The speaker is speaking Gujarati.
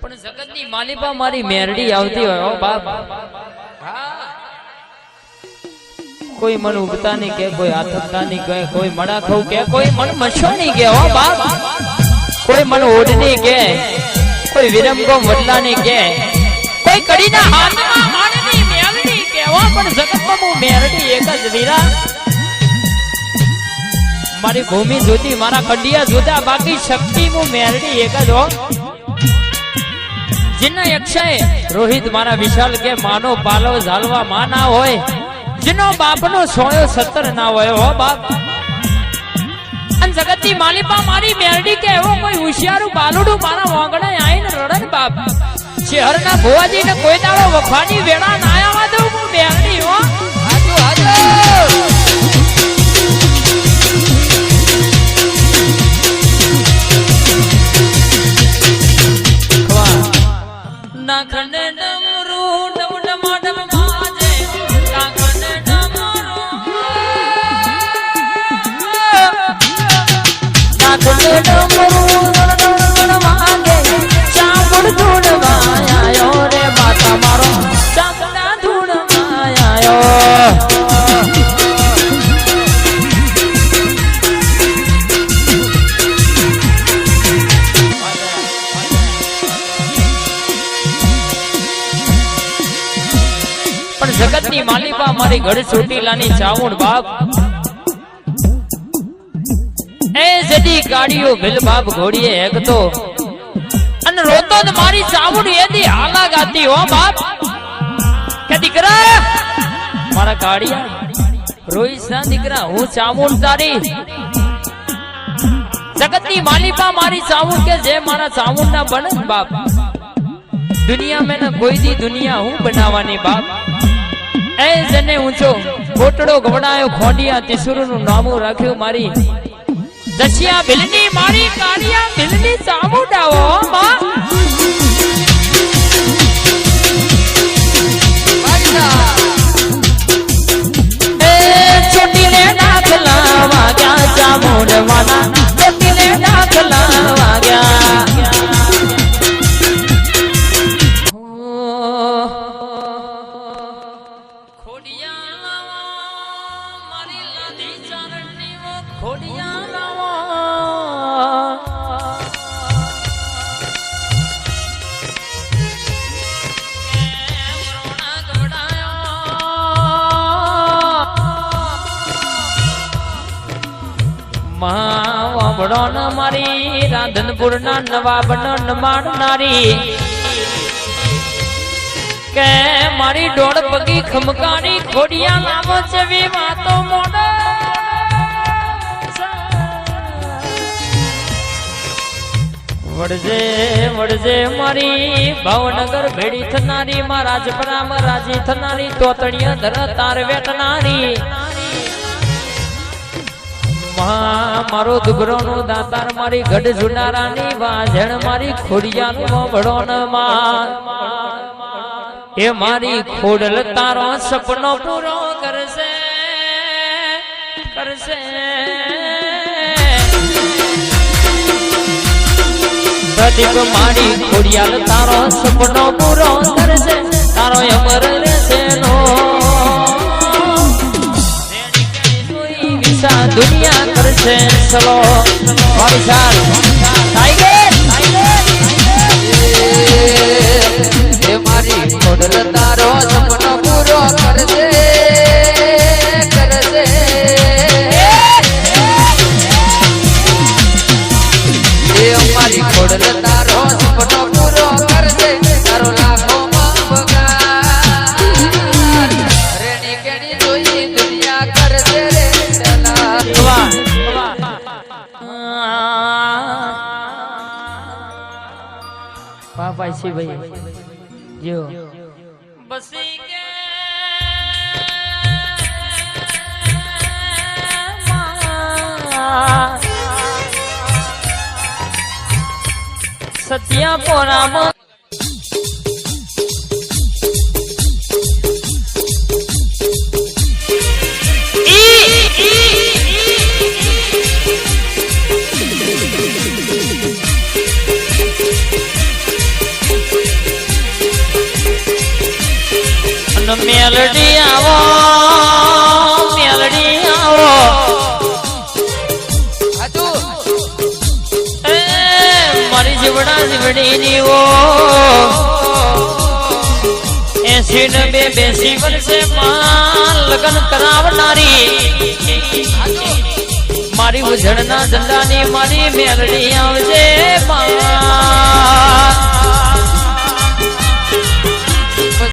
પણ જગતની માલિપા મારી મેરડી આવતી હોય બાપ. કોઈ મન ઉગતા નહીં કે કોઈ આથકતા નહીં કે કોઈ મડા ખવું કે કોઈ મન મશો નહીં કે બાપ. કોઈ મન ઓઢની કે, કોઈ વિરમગો નહીં કે. કોઈ કડીના હાથમાં માણની મેરડી કે, હો. પણ જગતમાં હું મેરડી એક જ વીરા. મારી ભૂમિ જુદી મારા કંડિયા જોતા, બાકી શક્તિ હું મેરડી એક જ, હો. જેના યક્ષાએ રોહિત મારા વિશાલ કે માનો પાલો ઝાલવા માં ના હોય. જેનો બાપનો સોયો સત્તર ના હોય હો બાપ. અને જગતની માલિપા મારી મેરડી કે એવો કોઈ હોશિયારું બાલુડું મારા વાંગણે આઈને રડન બાપ. શહેરના ભુવાજીને કોઈ દાડો વફાની વેળા ના આવવા દઉં પણ જગતની માલિકા મારી ગઢ ચોટીલાની ચાવણ બાપ. એ જદી ગાડીઓ ભીલ બાપ ઘોડીએ હેગતો અને રોતો જ મારી ચાવણ એદી હાલા ગાતી, હો બાપ. કે દીકરા, મારા ગાડિયા રોઈસ ના દીકરા, હું ચામુંડ તારી. જગતની માલિકા મારી ચામુંડ કે જે મારા ચામુંડ ના બને ને બાપ. દુનિયા મેં ના કોઈ દી દુનિયા હું બનાવવાની, બાપ. એ જને ઊંચો કોટડો ગવડાયો, ખોડિયા તિસુરુ નું નામું રાખ્યું મારી. દશિયા બિલની મારી ચામુંડાવો માં એ ચોટીલે દાખલા વાગ્યા ચામુંડ વાના ચોટીલે દાખલા વાગ્યા. ખોડિયા મારી લાદી ચારણની ખોડિયા ગવડાયો. ન મારી રાધનપુર ના નવાબ નારી કે મારી દોડ પગી ખમકારી ખોડિયા લાવો છે વાતો મોડે વડજે વડજે મારી, ભાવનગર ભેડી થનારી માં રાજપરામ રાજી થનારી, તોતણીય ધર તાર વેટનારી મારો દુગરો નો દાતાર, મારી ગઢ જુનારાની વાજણ, મારી ખોડિયા નું ન એ મારી ખોડલ તારો સપનો પૂરો કરશે કરશે. પ્રદીપ મારી ખોડિયાલ તારો સપનો પૂરો કરશે, તારો અમર રહેશે કરશે ચલો વિશાલ ટાઈગર એ મારી ખોડલ તારો સપનો પૂરો કરશે કરશે એ મારી ખોડલ ભાઈ છે ભાઈ. જો. બસી કે સત્યા પોરામાં મેલડી આવો મેલડી આવો. મારી જીવડા જીવડીની ઓ એસી ને બે બેસી વર્ષે માં લગ્ન કરાવનારી. મારી ઉજળના ઝંડાની મારી મેલડી આવજે માં.